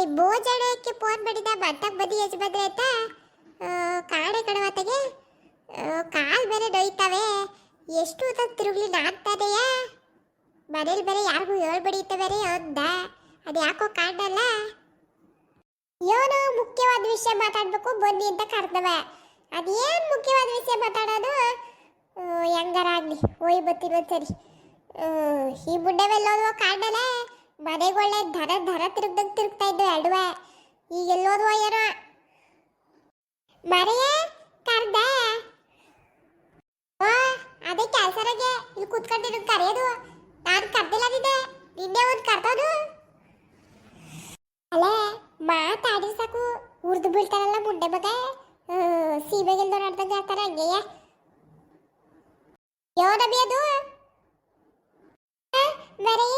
ಈ ಬೋಜಾಡಕ್ಕೆ ಫೋನ್ ಮಾಡಿದ? ಬಟ್ಟಕ್ಕೆ ಬದಿ ಹೆಜ್ ಬಂದ್ರೆ ಆಯ್ತಾ ಕಾಡೆ ಕಡವತ್ತಗೆ ಕಾಲು ಬೇರೆ ನೋಯ್ತವೆ. ಎಷ್ಟು ಹೊತ್ತು ತಿರುಗಲಿ ನಾಡ್ತದೆಯ ಮನೇಲಿ ಬೇರೆ ಯಾರಿಗೂ ಹೇಳ್ಬೇಡಿತ ಬೇರೆ ಅಂದ. ಅದು ಯಾಕೋ ಕಾಣಲ್ಲ? ಇವನು ಮುಖ್ಯವಾದ ವಿಷಯ ಮಾತಾಡ್ಬೇಕು, ಬನ್ನಿ ಅಂತ ಕರ್ತವ ಅದೇನು ಮುಖ್ಯವಾದ ವಿಷಯ ಮಾತಾಡೋದು? ಹೆಂಗಾರ ಆಗ್ಲಿ, ಹೋಯ್ ಬತ್ತಿರೋ ಸರಿ ಈ ಬುಡ್ಡೆವೆಲ್ಲೋದ್ವೋ ಕಾಣಲ್ಲ? ಮನೆಗೊಳ್ಳೆ ಧರ ಧರ ತಿರುಗ್ದಂಗೆ ತಿರುಗ್ತಾ ಇದ್ದು ಎಡವ ಈಗ ಎಲ್ಲೋದ್ವ ಏನೋ ಮರೆಯೇ ಕರ್ದ? ಓ ಅದೇ ಕೆಲಸರಾಗೆ ಇಲ್ಲಿ ಕೂತ್ಕೊಂಡಿರೋ ಕರೆಯೋದು. ನಾನು ಕರ್ದಿಲ್ಲದಿದ್ದೆ ನಿನ್ನೆ ಒಂದು ಕರ್ತೋದು ಅಲ್ಲೇ ಮಾತಾಡಿ ಸಾಕು. ಉರ್ದು ಬೀಳ್ತಾರಲ್ಲ ಮುಂಡೆ ಮಗ. ಸೀಬೆಗೆಲ್ದೋ ನೋಡ್ದಂಗೆ ಆಗ್ತಾರೆ ಹಂಗೆಯ ಯೋನಬಿ ಅದು? ಆ, ಬರೀ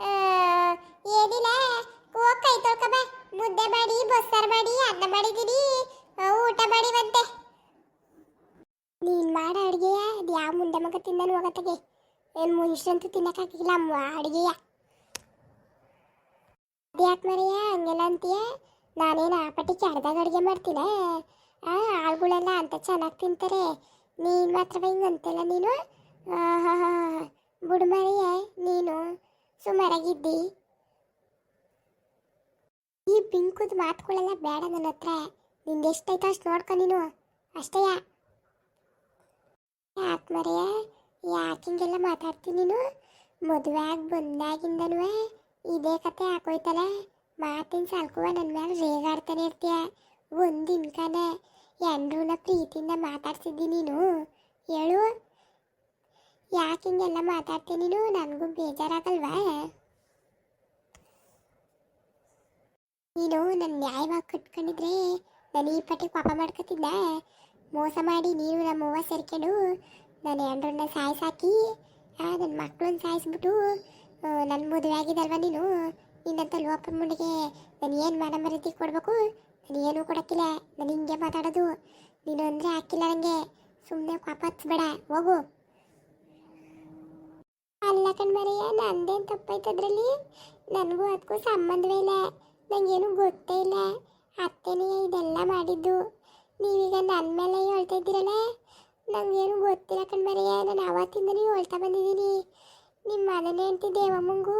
ಏನಿಲ್ಲ ಹೋಗ್ ಕೈ ತೊಳ್ಕೊಬ ಮುದ್ದೆ ಮಾಡಿ, ಬಸ್ಸಾರು ಮಾಡಿ, ಅನ್ನ ಮಾಡಿದೀನಿ. ಊಟ ಮಾಡಿ ಬಂತೆ ನೀನ್ ಮಾಡ ಅಡ್ಗೆಯ. ಅದು ಯಾವ ಮುಂದೆ ಮಗ ತಿನ್ನನು ಹೋಗತ್ತಗೆ ಏನು ಮನುಷ್ಯಂತೂ ತಿನ್ನಕ್ಕಾಗಿಲ್ಲ ಅಮ್ಮ, ಅಡ್ಗೆಯ. ಅದ್ಯಾಕೆ ಮರೆಯ? ಹಂಗೆಲ್ಲ ಅಂತೀಯ? ನಾನೇನು ಆ ಪಟ್ಟಿ ಕೆಡ್ದಾಗ ಅಡುಗೆ ಮಾಡ್ತೀನ? ಆ, ಆಳುಗಳೆಲ್ಲ ಅಂತ ಚೆನ್ನಾಗಿ ತಿಂತಾರೆ. ನೀನು ಮಾತ್ರ ಹಿಂಗೆ ಅಂತಲ್ಲ ನೀನು? ಬುಡು ಮರೆಯ, ನೀನು. ಸುಮಾರಾಗಿದ್ದಿ? ಈ ಪಿಂಕುದ್ ಮಾತುಗಳೆಲ್ಲ ಬೇಡ ನನ್ನ ಹತ್ರ. ನಿಂದು ಎಷ್ಟಾಯ್ತು ಅಷ್ಟು ನೋಡ್ಕೊ ನೀನು. ಅಷ್ಟೇ. ಯಾಕೆ ಮರೆಯ ಯಾಕೆ ಹಿಂಗೆಲ್ಲ ಮಾತಾಡ್ತೀನಿ ನೀನು? ಮದುವೆ ಆಗಿ ಬಂದಾಗಿಂದನೂ ಇದೇ ಕತೆ ಹಾಕೋಯ್ತಲ್ಲ ಮಾತಿನ ಸಾಲ್ಕುವ ನನ್ನ ಮೇಲೆ ರೇಗಾಡ್ತಾನೆ ಇರ್ತೀಯ. ಒಂದಿನ ಕಾಲ ಎಲ್ರೂನ ಪ್ರೀತಿಯಿಂದ ಮಾತಾಡ್ಸಿದ್ದಿ ನೀನು. ಹೇಳು. ಯಾಕೆ ಹಿಂಗೆಲ್ಲ ಮಾತಾಡ್ತೀನಿ ನೀನು? ನನಗೂ ಬೇಜಾರಾಗಲ್ವಾ? ನೀನು ನನ್ನ ನ್ಯಾಯವಾಗಿ ಕಟ್ಕೊಂಡಿದ್ರೆ ನಾನು ಈ ಪಟ್ಟಿ ಪಾಪ ಮಾಡ್ಕೊತಿದ್ದ? ಮೋಸ ಮಾಡಿ ನೀನು ನಮ್ಮ ಅವ್ವ ಸೇರ್ಕೊಂಡು ನನ್ನ ಹೆಂಡ್ರನ್ನ ಸಾಯಿಸಾಕಿ ನನ್ನ ಮಕ್ಕಳನ್ನ ಸಾಯಿಸ್ಬಿಟ್ಟು ನನ್ನ ಮದುವೆ ಆಗಿದಲ್ವ ನೀನು? ನಿನ್ನಂತ ಲೋಪ ಮುಂಡಿಗೆ ನಾನು ಏನು ಮಾನ ಮರೀತಿ ಕೊಡಬೇಕು? ನಾನು ಏನೂ ಕೊಡಕ್ಕಿಲ್ಲ. ನಾನು ಹಿಂಗೆ ಮಾತಾಡೋದು. ನೀನು ಅಂದರೆ ಹಾಕಿಲ್ಲ ನನಗೆ ಸುಮ್ಮನೆ ಪಾಪ ಹಚ್ಚಬೇಡ ಹೋಗು. ಅಲ್ಲ ಕಣ್ಮರಿಯ ನಂದೇನು ತಪ್ಪಾಯ್ತದ್ರಲ್ಲಿ ನನಗೂ ಅದಕ್ಕೂ ಸಂಬಂಧವೇ ಇಲ್ಲ. ನನಗೇನು ಗೊತ್ತೇ ಇಲ್ಲ. ಅತ್ತೆನೇ ಇದೆಲ್ಲ ಮಾಡಿದ್ದು. ನೀವೀಗ ನನ್ನ ಮೇಲೆ ಹೇಳ್ತಾ ಇದ್ದೀರಲ್ಲ? ನನಗೇನು ಗೊತ್ತಿಲ್ಲ ಕಣ್ಮರಿಯ ನಾನು ಅವತ್ತಿಂದನೇ ಹೇಳ್ತಾ ಬಂದಿದ್ದೀನಿ. ನಿಮ್ಮ ಮಗನೇ ಅಂತಿ ದೇವಮ್ಮಂಗೂ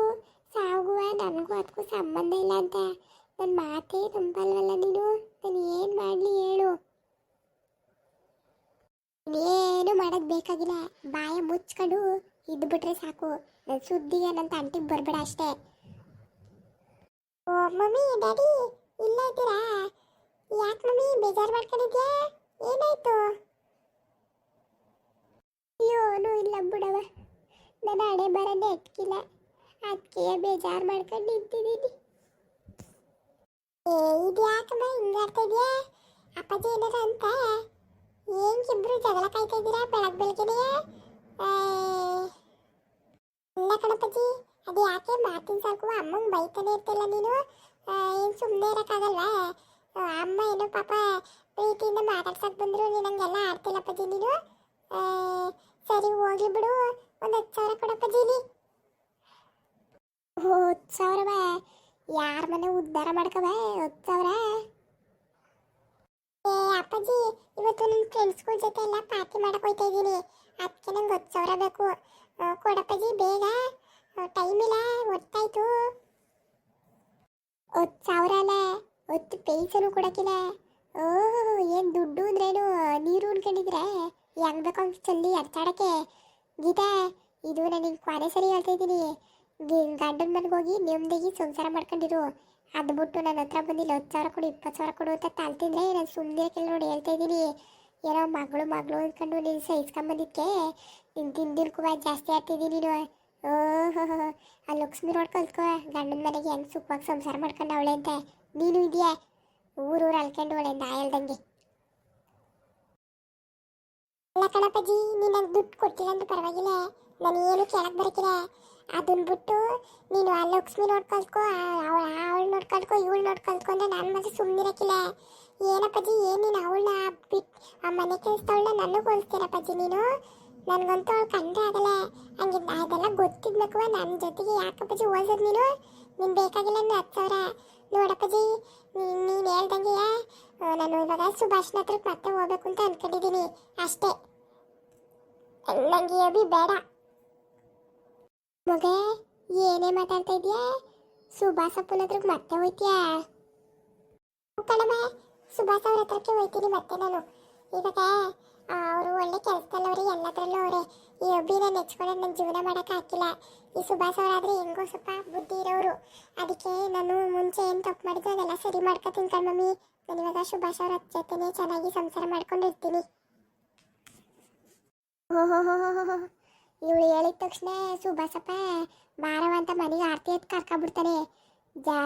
ಸಾವುಗುವ ನನಗೂ ಅದಕ್ಕೂ ಸಂಬಂಧ ಇಲ್ಲ ಅಂತ. ನನ್ನ ಮಾತೇ ನಂಬಲ್ವಲ್ಲ ನೀನು? ನಾನು ಏನು ಮಾಡಲಿ ಹೇಳು. ಏನು ಮಾಡೋದು ಬೇಕಾಗಿಲ್ಲ. ಬಾಯ ಮುಚ್ಕೊಂಡು ಇದ್ದು ಬಿಟ್ರೆ ಸಾಕು. ಸುದ್ದಿ ಏನಂತ ಅಂಟಿಗೆ ಬರಬೇಡ ಅಷ್ಟೇ. ಓ, ಮಮ್ಮಿ, ಡ್ಯಾಡಿ, ಇಲ್ಲ ಇದ್ದೀರಾ? ಯಾಕೆ ಮಮ್ಮಿ, ಬೇಜಾರು ಮಾಡ್ಕೊಂಡಿದ್ಯಾ? ಏನಾಯ್ತು? ಅಯ್ಯೋನು ಇಲ್ಲ ಬಿಡವ. ನನ್ನ ಹಣೆ ಬರನೇ ಅಟ್ಕಿಲ್ಲ ಅದಕ್ಕೆ ಬೇಜಾರು ಮಾಡ್ಕೊಂಡು ನಿಂತಿದ್ದೀನಿ. ಏ, ಇದು ಯಾಕಮ್ಮ ಹಿಂಗಾಡ್ತಾ ಇದೆಯಾ? ಅಪ್ಪಾಜಿ ಏನಾರ ಅಂತ? ಏನ್ ಇಬ್ರು ಜಗಳ ಕಾಯ್ತಾ ಇದ್ದೀರಾ? ಬೆಳಗ್ ಬೆಳಗ್ಗೆನೆ ಇಲ್ಲ ಕಣಪ್ಪಾಜಿ, ಅದು ಯಾಕೆ ಮಾತಿನ ಸಾಕು, ಅಮ್ಮಂಗೆ ಬೈತಾನೆ ಇರ್ತಿಲ್ಲ ನೀನು? ಏನು ಸುಮ್ಮನೆ ಇರೋಕ್ಕಾಗಲ್ವಾ? ಅಮ್ಮ ಏನೋ ಪಾಪ ಪ್ರೀತಿಯಿಂದ ಮಾತಾಡ್ಸಕ್ ಬಂದ್ರು, ನೀನು ಹಂಗೆಲ್ಲ ಆಡ್ತಿಲ್ಲಪ್ಪಾಜಿ ನೀನು? ಸರಿ ಹೋಗ್ಲಿ ಬಿಡು, ಒಂದು ಹತ್ತು ಸಾವಿರ ಕೊಡಪ್ಪಾಜಿ ಇಲ್ಲಿ. ಹತ್ತು ಸಾವಿರವ? ಯಾರ ಮನೆ ಉದ್ಧಾರ ಮಾಡ್ಕವ ಹತ್ತು ಸಾವಿರ? ಏ, ಅಪ್ಪಾಜಿ, ಇವತ್ತು ನನ್ನ ಫ್ರೆಂಡ್ಸ್ಗಳ ಜೊತೆ ಎಲ್ಲ ಪಾರ್ಟಿ ಮಾಡಕ್ ಹೋಗ್ತಾ ಇದ್ದೀನಿ. ಅದಕ್ಕೆ ನಂಗೆ ಹತ್ತು ಸಾವಿರ ಬೇಕು. ಕೊಡಪ್ಪಾಜಿ, ಬೇಗ. ಟೈಮ್ ಇಲ್ಲ, ಹೊತ್ತಾಯ್ತು. ಹತ್ತು ಸಾವಿರ ಅಲ್ಲ, ಹತ್ತು ಪೈಸನು ಕೊಡಕ್ಕಿಲ್ಲ. ಓಹೋ, ಏನು ದುಡ್ಡು ಅಂದ್ರೇನು ನೀರು ಉಣ್ಕೊಂಡಿದ್ರೆ ಹೆಂಗ್ ಬೇಕು ಅಂತ ಚಲ್ಲಿ ಅರ್ಚಾಡಕ್ಕೆ. ಗೀತಾ, ಇದು ನನಗೆ ಕೊನೆ ಸರಿ ಹೇಳ್ತಾ ಇದ್ದೀನಿ. ಗಂಡನ ಮನೆಗೆ ಹೋಗಿ ನೆಮ್ಮದಿಗೆ ಸಂಸಾರ ಮಾಡ್ಕೊಂಡಿರು. ಅದು ಬಿಟ್ಟು ನನ್ನ ಹತ್ರ ಬಂದಿಲ್ಲ, ಹತ್ತು ಸಾವಿರ ಕೊಡು, ಇಪ್ಪತ್ತು ಸಾವಿರ ಕೊಡು ಅಂತ ತಾಳ್ತಿದ್ರೆ ನಾನು ಸುಮ್ಮನೆ ನೋಡಿ ಹೇಳ್ತಾ ಇದ್ದೀನಿ. ಏನೋ ಮಗಳು ಮಗಳು ಅಂದ್ಕೊಂಡು ನೀನು ಸಹಿಸ್ಕೊಂಬಂದಿದ್ಕೆ? ನಿನ್ನ ತಿಂದಿರ್ಕುವ ಜಾಸ್ತಿ ಆಗ್ತಿದ್ದೀನಿ ನೀನು. ಓಹೋ ಆ ಲಕ್ಷ್ಮಿ ರೋಡ್ ಕಲ್ತ್ಕೋ ಗಂಡನ ಮನೆಗೆ ಹೆಂಗೆ ಸುಖವಾಗಿ ಸಂಸಾರ ಮಾಡ್ಕೊಂಡು ಅವಳೆ ಅಂತ. ನೀನು ಇದೆಯಾ? ಊರೂರು ಅಲ್ಕೊಂಡು ಅವಳೆ ನಾ ಹೇಳ್ದಂಗೆ ಅಲ್ಲ ಕಣಪ್ಪಾಜಿ, ನೀನು ನಂಗೆ ದುಡ್ಡು ಕೊಟ್ಟಿಲ್ಲ ಅಂತ ಪರವಾಗಿಲ್ಲ. ನಾನು ಏನು ಕೇಳಕ್ಕೆ ಬರಕಿಲ್ಲ. ಅದನ್ನ ಬಿಟ್ಟು ನೀನು ಆ ಲಕ್ಷ್ಮಿ ನೋಡ್ಕೊಳ್ಕೊ ಅವಳ ಅವಳು ನೋಡ್ಕೊಳ್ಕೊ ಇವಳು ನೋಡ್ಕೊಳ್ಕೊ ಅಂದ್ರೆ ನಾನು ಮತ್ತೆ ಸುಮ್ಮನಿರಕ್ಕಿಲ್ಲ ಏನಪ್ಪಾಜಿ, ಏನು ನೀನು ಅವಳನ್ನ ಬಿಟ್ಟು ಆ ಮನೆ ಕೆಲಸದವಳನ್ನ ನನಗೆ ಹೋಲಿಸ್ತೀರಪ್ಪಾಜಿ ನೀನು? ನನಗಂತೂ ಅವಳು ಕಂಡ್ರೆ ಆಗಲ್ಲ. ಹಂಗೆ ಅದೆಲ್ಲ ಗೊತ್ತಿದ್ಬೇಕು ನನ್ನ ಜೊತೆಗೆ ಯಾಕಪ್ಪಾಜಿ ಹೋಲ್ಸೋದು ನೀನು? ನಿನ್ ಬೇಕಾಗಿಲ್ಲ ಅಂದ್ರೆ ಹತ್ತು ಸಾವಿರ. ನೋಡಪ್ಪಾಜಿ ನೀನು ಹೇಳ್ದಂಗೆ ನಾನು ಇವಾಗ ಸುಭಾಷ್ನ ಹತ್ರಕ್ಕೆ ಮತ್ತೆ ಹೋಗ್ಬೇಕು ಅಂತ ಅನ್ಕೊಂಡಿದ್ದೀನಿ ಅಷ್ಟೇ. ನಂಗೆ ಅಭಿ ಬೇಡ. ಮಗ, ಏನೇ ಮಾತಾಡ್ತಾ ಇದೀಯಾ? ಸುಭಾಷ್ ಅಪ್ಪನ ಹತ್ರಕ್ಕೆ ಮತ್ತೆ ಹೋಯ್ತೀಯಾ? ಕಣಮ್ಮ ಸುಭಾಷ್ ಅವ್ರ ಹತ್ರಕ್ಕೆ ಹೋಯ್ತೀನಿ ಮತ್ತೆ ನಾನು. ಇವಾಗ ಅವರು ಒಳ್ಳೆ ಕೆಲಸದಲ್ಲವ್ರಿ, ಎಲ್ಲದರಲ್ಲೂ ಅವರೇ. ಈ ಒಬ್ಬಿನ ನೆಚ್ಕೊಂಡು ನನ್ನ ಜೀವನ ಮಾಡೋಕೆ ಹಾಕಿಲ್ಲ. ಈ ಸುಭಾಷ್ ಅವರಾದ್ರೆ ಹೆಂಗೋ ಸ್ವಲ್ಪ ಬುದ್ಧಿ ಇರೋರು ಅದಕ್ಕೆ ನಾನು ಮುಂಚೆ ಏನು ತಪ್ಪು ಮಾಡಿದ್ರು ಅದೆಲ್ಲ ಸರಿ ಮಾಡ್ಕೊತೀನಿ ಕಣ್ಮಮ್ಮಿ ನಾನು ಇವಾಗ ಸುಭಾಷ್ ಅವ್ರ ಜೊತೆನೇ ಚೆನ್ನಾಗಿ ಸಂಸಾರ ಮಾಡ್ಕೊಂಡು ಇರ್ತೀನಿ. ಇವಳು ಹೇಳಿದ ತಕ್ಷಣ ಸುಭಾಷಪ್ಪ ಬಾರವ ಅಂತ ಮನೆಗೆ ಆರತಿ ಎತ್ತು ಕರ್ಕೊಬಿಡ್ತಾನೆ ಜಾ,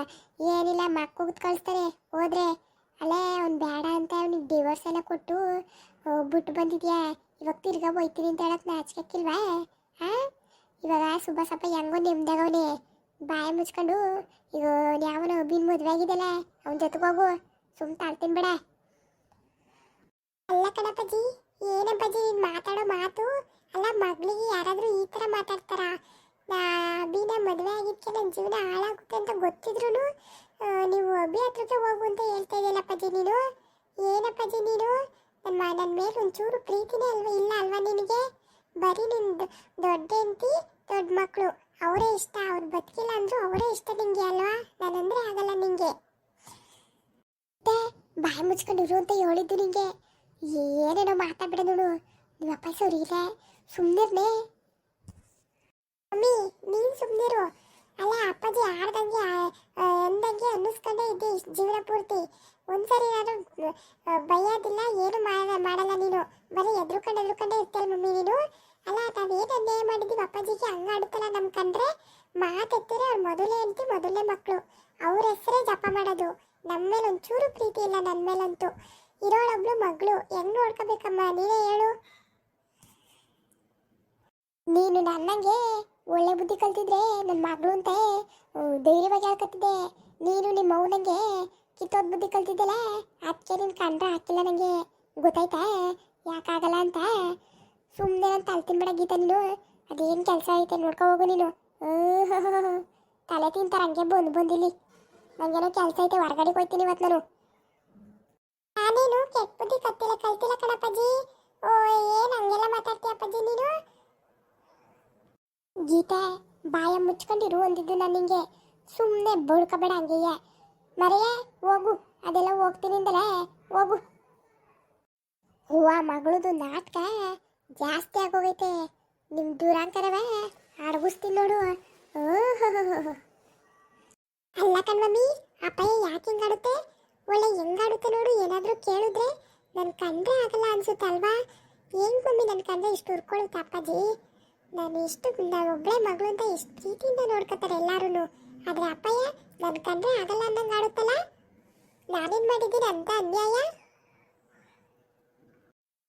ಏನಿಲ್ಲ ಮಕ್ಕ ಕಳಿಸ್ತಾರೆ. ಹೋದ್ರೆ ಅಲ್ಲೇ ಅವ್ನು ಬೇಡ ಅಂತ ಅವ್ನಿಗೆ ಡಿವೋರ್ಸ್ ಎಲ್ಲ ಕೊಟ್ಟು ಆ, ಬಿಟ್ಟು ಬಂದಿದ್ಯಾ? ಇವಾಗ ತಿರ್ಗಾ ಹೋಯ್ತೀನಿ ಅಂತ ಹೇಳಕ್ ನಾಚಿಕೆಕ್ಕಿಲ್ವಾ ಹಾ ಇವಾಗ ಸುಭಾಸಪ್ಪ ಹೆಂಗೋ ನೆಮ್ದಾಗವನೆ ಬಾಯ ಮುಚ್ಕೊಂಡು ಈಗ ಯಾವನ ಒಬ್ಬಿನ ಮದುವೆ ಆಗಿದೆಲ್ಲ ಅವನ ಜೊತೆಗೆ ಹೋಗು. ಸುಮ್ ತಾಳ್ತೀನಿ ಬೇಡ. ಅಲ್ಲ ಕಣಪ್ಪಾಜಿ ಏನಪ್ಪಾಜಿ ನೀನು ಮಾತಾಡೋ ಮಾತು? ಅಲ್ಲ ಮಗಳಿಗೆ ಯಾರಾದರೂ ಈ ತರ ಮಾತಾಡ್ತಾರಾ? ಅಭಿನ ಮದುವೆ ಆಗಿದ್ದಕ್ಕೆ ನನ್ನ ಜೀವನ ಹಾಳಾಗುತ್ತೆ ಅಂತ ಗೊತ್ತಿದ್ರು ನೀವು ಅಬ್ಬಿ ಹತ್ರಕ್ಕೆ ಹೋಗು ಅಂತ ಹೇಳ್ತಾ ಇದೆಯಲ್ಲಪ್ಪಾಜಿ ನೀನು? ಏನಪ್ಪಾಜಿ ನೀನು? ನನ್ನ ನನ್ನ ಮೇಲೆ ಒಂಚೂರು ಪ್ರೀತಿನೇ ಅಲ್ವಾ? ಇಲ್ಲ ಅಲ್ವಾ ನಿನಗೆ? ಬರೀ ನಿನ್ ದ- ದೊಡ್ಡ ಹೆಂಡತಿ, ದೊಡ್ಡ ಮಕ್ಕಳು ಅವರೇ ಇಷ್ಟ. ಅವ್ರು ಬದುಕಿಲ್ಲ ಅಂದ್ರೂ ಅವರೇ ಇಷ್ಟ ನಿಂಗೆ ಅಲ್ವಾ? ನಾನಂದ್ರೆ ಆಗಲ್ಲ ನಿಂಗೆ. ಬಾಯಿ ಮುಚ್ಕೊಂಡಿರು ಅಂತ ಹೇಳಿದ್ದು ನಿಂಗೆ. ಏನೇನೋ ಮಾತಾಡ್ಬಿಡ ನೋಡು. ನಿಮ್ಮಪ್ಪ ಸರಿ ಇಲ್ಲ. ಸುಮ್ಮನಿರ್ನೆ ಮಮ್ಮಿ ನೀನು ಸುಮ್ಮನಿರು ಅಲ್ಲ ಅಪ್ಪಾಜಿ ಆಡ್ದಂಗೆ ಆ- ಆ, ಅಂದಂಗೆ ಅನ್ನಿಸ್ಕೊಂಡೇ ಇದ್ದೆ ಇಷ್ಟ್ ಜೀವನ ಪೂರ್ತಿ ಒಂದ್ಸರಿ ನಾನು ಬಯ್ಯೋದಿಲ್ಲ ಏನು ಮಾಡ, ಮಾಡಲ್ಲ ನೀನು. ಬರೀ ಎದ್ರುಕೊಂಡು, ಎದ್ರುಕೊಂಡೇ ಇರ್ತೇನೆ ಮಮ್ಮಿ ನೀನು. ಅಲ್ಲ ನಾವೇನು ಅನ್ಯಾಯ ಮಾಡಿದ್ದೀವಿ ಅಪ್ಪಾಜಿಗೆ? ಹಂಗ ಆಡುತ್ತಲ್ಲ ನಮ್ಮ ಕಂಡ್ರೆ? ಮಾತೆತ್ತಿದ್ರೆ ಅವ್ರು ಮೊದಲೇ ಅಂತೂ ಮೊದಲನೇ ಮಕ್ಕಳು ಅವ್ರ ಹೆಸರೇ ಜಪ ಮಾಡೋದು. ನಮ್ಮ ಮೇಲೆ ಒಂಚೂರು ಪ್ರೀತಿ ಇಲ್ಲ ನನ್ನ ಮೇಲಂತೂ. ಇರೋಳೊಬ್ಳು ಮಗಳು. ಹೆಂಗ್ ನೋಡ್ಕೋಬೇಕಮ್ಮ? ನೀನೇ ಹೇಳು. ನೀನು ನನ್ನಂಗೆ ಒಳ್ಳೆ ಬುದ್ಧಿ ಕಲ್ತಿದ್ರೆ ನನ್ನ ಮಗಳು ಅಂತ, ಧೈರ್ಯವಾಗಿ ಹೇಳ್ಕತ್ತಿದ್ದೆ ನೀನು ನಿಮ್ಮ ಅವನಂಗೆ ಕಿತ್ತೋದ್ ಬುದ್ಧಿ ಕಲ್ತಿದ್ದಲ್ಲ ಅದಕ್ಕೆ ನಿನ್ ಕಂಡ್ರೆ ಹಾಕಿಲ್ಲ ನಂಗೆ. ಗೊತ್ತಾಯ್ತಾ? ಯಾಕಾಗಲ್ಲ ಅಂತ? ಸುಮ್ಮನೆ ನಾನು ತಲ್ತೀನಿ ಬಿಡ ಗೀತ ನೀನು. ಅದೇನು ಕೆಲಸ ಐತೆ ನೋಡ್ಕೊ ಹೋಗು ನೀನು. ತಲೆ ತಿಂತಾರ ಹಂಗೆ ಬಂದು ಬಂದಿಲ್ಲಿ. ನಂಗೇನೋ ಕೆಲಸ ಐತೆ ಹೊರಗಡೆ ಹೋಗ್ತೀನಿ ಇವತ್ತು ನಾನು. ನಾನೇನು ಕೆಟ್ಟ ಬುದ್ಧಿ ಕತ್ತಿಲ್ಲ ಕಲ್ತಿಲ್ಲ ಕಣಪ್ಪಾಜಿ. ಓ ಏನ್ ಹಂಗೆಲ್ಲ ಮಾತಾಡ್ತೀಯ ಅಪ್ಪಾಜಿ ನೀನು? ಗೀತಾ, ಬಾಯ ಮುಚ್ಕೊಂಡಿರು ಅಂದಿದ್ದು ನಾನು ನಿಂಗೆ. ಸುಮ್ಮನೆ ಬಳ್ಕಬೇಡ ಹಂಗೆಯ ಮರೆಯ, ಹೋಗು. ಅದೆಲ್ಲ ಹೋಗ್ತೀನಿ ಅಂದಲೇ, ಹೋಗು. ಹೂವ ಮಗಳದು ನಾಟಕ ಜಾಸ್ತಿ ಆಗೋಗೈತೆ. ನಿಮ್ ದೂರಾಂಕರವ ಅಡಗಿಸ್ತೀನಿ ನೋಡು. ಅಲ್ಲ ಕಣ್ಮಮ್ಮಿ, ಅಪ್ಪಯ್ಯ ಯಾಕೆ ಹಿಂಗಾಡುತ್ತೆ? ಒಳ್ಳೆ ಹೆಂಗಾಡುತ್ತೆ ನೋಡು, ಏನಾದರೂ ಕೇಳಿದ್ರೆ. ನನ್ನ ಕಂಡ್ರೆ ಆಗಲ್ಲ ಅನ್ಸುತ್ತಲ್ವಾ ಹೆಂಗ್ ಮಮ್ಮಿ ನನ್ನ ಕಂಡ್ರೆ ಇಷ್ಟು ಹುರ್ಕೊಳ್ಳುತ್ತೆ ಅಪ್ಪಾಜಿ? ನಾನು ಇಷ್ಟು ನಾನು ಒಬ್ಬಳೇ ಮಗಳು ಅಂತ ಎಷ್ಟು ಪ್ರೀತಿಯಿಂದ ನೋಡ್ಕೊತಾರೆ ಎಲ್ಲಾರು ಆದ್ರೆ ಅಪ್ಪಯ್ಯ ನನ್ನ ಕಂಡ್ರೆ ಆಗಲ್ಲ ಅನ್ನಂಗೆ ಆಡುತ್ತಲ್ಲ? ನಾನೇನು ಮಾಡಿದ್ದೀನಿ ಅಂತ ಅನ್ಯಾಯ?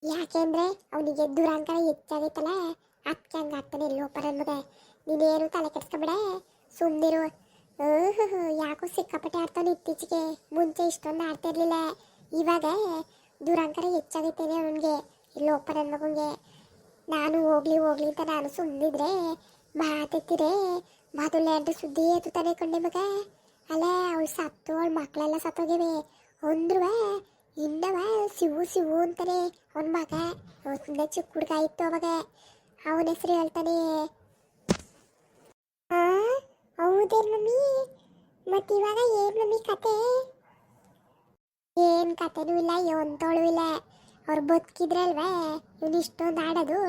ಯಾಕೆಂದ್ರೆ ಅವನಿಗೆ ದುರಾಂಕರ ಹೆಚ್ಚಾಗೈತಲ್ಲ ಅದಕ್ಕೆ ಹಂಗೆ ಆಗ್ತಾನೆ ಲೋಪರ ಮಗ. ನೀನೇನು ತಲೆ ಕೆಡ್ಸ್ಕೊಬೇಡ? ಸುಮ್ಮನಿರು ಯಾಕೋ ಸಿಕ್ಕಾಪಟ್ಟೆ ಆಡ್ತಾನೆ ಇತ್ತೀಚೆಗೆ. ಮುಂಚೆ ಇಷ್ಟೊಂದು ಆಡ್ತಾ ಇರಲಿಲ್ಲ. ಇವಾಗ ದುರಂಕರ ಹೆಚ್ಚಾಗೈತೇನೆ ಅವನಿಗೆ ಲೋಪರ ಮಗನಿಗೆ ನಾನು ಹೋಗ್ಲಿ ಹೋಗ್ಲಿ ಅಂತ ನಾನು ಸುಮ್ಮನಿದ್ರೆ ಮಾತೆತ್ತಿರೇ ಮೊದಲೇ ಎರಡು ಸುದ್ದಿ ಎತ್ತುತ್ತಾನೆ ಕಂಡೆ ಮಗ. ಅಲ್ಲ ಅವಳು ಸತ್ತು, ಅವಳ ಮಕ್ಕಳೆಲ್ಲ ಸತ್ತೋಗಿವೆ ಅಂದ್ರುವ ಇನ್ನವ ಸಿವು ಸಿವು ಅಂತಾನೆ ಅವನ ಮಗ. ತುಂಬ ಚಿಕ್ಕ ಹುಡುಗ ಇತ್ತು ಅವಾಗ ಅವನ ಹೆಸರು ಹೇಳ್ತಾನೆ. ಆ ಹೌದೇನ್ ಮಮ್ಮಿ. ಮತ್ತೆ ಇವಾಗ ಏನ್ ಮಮ್ಮಿ ಕತೆ? ಏನ್ ಕತೆನೂ ಇಲ್ಲ, ಎಂತೋಳು ಇಲ್ಲ. ಅವ್ರು ಅಲ್ವೇ ಇವ್ನು ಇಷ್ಟೊಂದು ಆಡೋದು.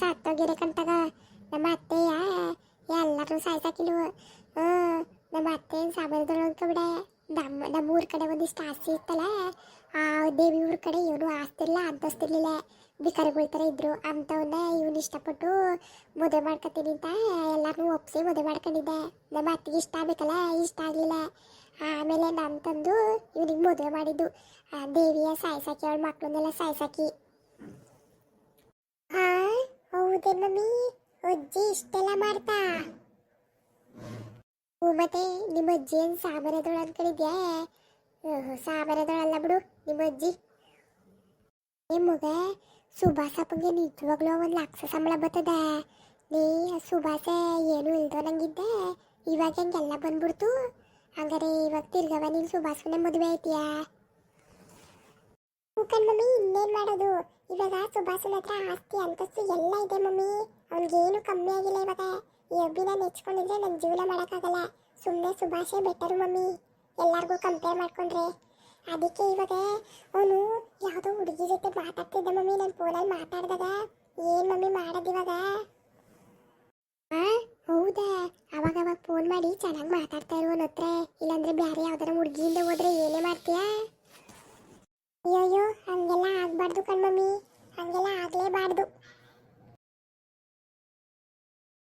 ಸತ್ತೋಗಿರೋ ಕಂತಾಗ ನಮ್ಮ ಅತ್ತೆಯ ಎಲ್ಲರೂ ಸಾಯ್ಸಾಕಿಲ್ವು? ಹ್ಞೂ ನಮ್ಮ ಅತ್ತೆ ಸಾಬರದಳು ಅಂದ್ಕೊಬಿಡ ನಮ್ಮ ನಮ್ಮ ಊರ ಕಡೆ ಒಂದಿಷ್ಟು ಆಸ್ತಿ ಇತ್ತಲ್ಲ, ಆ ದೇವಿ ಊರ ಕಡೆ ಇವನು ಆಸ್ತಿ ಇಲ್ಲ ಅಂತಸ್ತಿರ್ಲಿಲ್ಲ ಬಿಕಾರಿಗಳ ಥರ ಇದ್ರು. ಅಂಥವನ್ನ ಇವನು ಇಷ್ಟಪಟ್ಟು ಮದುವೆ ಮಾಡ್ಕೊತೀನಿ ಅಂತ ಎಲ್ಲರೂ ಒಪ್ಪಿಸಿ ಮದುವೆ ಮಾಡ್ಕೊಂಡಿದ್ದೆ. ನಮ್ಮ ಅತ್ತಿಗೆ ಇಷ್ಟ ಆಗಬೇಕಲ್ಲ, ಇಷ್ಟ ಆಗಲಿಲ್ಲ. ಆಮೇಲೆ ನಾನು ತಂದು ಇವನಿಗೆ ಮದುವೆ ಮಾಡಿದ್ದು. ದೇವಿಯ ಸಾಯಿಸಾಕಿ ಅವಳ ಮಕ್ಕಳನ್ನೆಲ್ಲ ಸಾಯಿಸಾಕಿ ಹಾ ಹೌದೇ ಮಮ್ಮಿ. ಅಜ್ಜಿ ಇಷ್ಟೆಲ್ಲ ಮಾಡ್ತಾ? ಹ್ಞೂ ಮತ್ತೆ ನಿಮ್ಮ ಅಜ್ಜಿ ಏನು ಸಾಮರದೊಳ ಅಂದ್ಕೊಂಡಿದ್ಯಾ ಸಾಮರದೊಳಲ್ಲ ಬಿಡು ನಿಮ್ಮ ಅಜ್ಜಿ. ಏ ಮಗ ಸುಭಾಸಪ್ಪಂಗೆ ನಿಜವಾಗ್ಲೂ ಒಂದು ಲಕ್ಷ ಸಂಬಳ ಬರ್ತದ ನೀ ಸುಭಾಸ ಏನು ಇಲ್ದೋ ನಂಗಿದ್ದೆ. ಇವಾಗ ಹೆಂಗೆಲ್ಲ ಬಂದ್ಬಿಡ್ತು. ಹಂಗಾರೆ ಇವಾಗ ತಿರ್ಗವ ನೀನು ಸುಭಾಷನೇ ಮದುವೆ ಐತಿಯಾ ಕಣ್ ಮಮ್ಮಿ ಇನ್ನೇನು ಮಾಡೋದು? ಇವಾಗ ಸುಭಾಸನ ಹತ್ರ ಆಸ್ತಿ ಅಂತಸ್ತು ಎಲ್ಲ ಇದೆ ಮಮ್ಮಿ. ಅವ್ನಿಗೇನು ಕಮ್ಮಿ ಆಗಿಲ್ಲ ಇವಾಗ. ಈ ಅಬ್ಬಿನ ನೆಚ್ಕೊಂಡಿದ್ರೆ ನನ್ನ ಜೀವನ ಮಾಡೋಕ್ಕಾಗಲ್ಲ. ಸುಮ್ಮನೆ ಸುಭಾಷೆ ಬೆಟರು ಮಮ್ಮಿ. ಎಲ್ಲರಿಗೂ ಕಂಪೇರ್ ಮಾಡ್ಕೊಂಡ್ರೆ. ಅದಕ್ಕೆ ಇವಾಗ ಅವನು ಯಾವುದೋ ಹುಡುಗಿ ಜೊತೆ ಮಾತಾಡ್ತಿದ್ದ ಮಮ್ಮಿ ನಾನು ಫೋನಲ್ಲಿ ಮಾತಾಡಿದಾಗ ಏನು ಮಮ್ಮಿ ಮಾಡೋದಿವಾಗ ಹೌದಾ ಅವಾಗ ಅವಾಗ ಫೋನ್ ಮಾಡಿ ಚೆನ್ನಾಗಿ ಮಾತಾಡ್ತಾ ಇರೋನ್ ಹತ್ರ ಇಲ್ಲಾಂದ್ರೆ ಬೇರೆ ಯಾವ್ದಾರ ಹುಡುಗಿಯಿಂದ ಹೋದ್ರೆ ಏನೇ ಮಾಡ್ತೀಯಾ? ಅಯ್ಯೋ ಹಂಗೆಲ್ಲ ಆಗ್ಬಾರ್ದು ಕಣ್ಮಮ್ಮಿ. ಹಂಗೆಲ್ಲ ಆಗಲೇಬಾರ್ದು.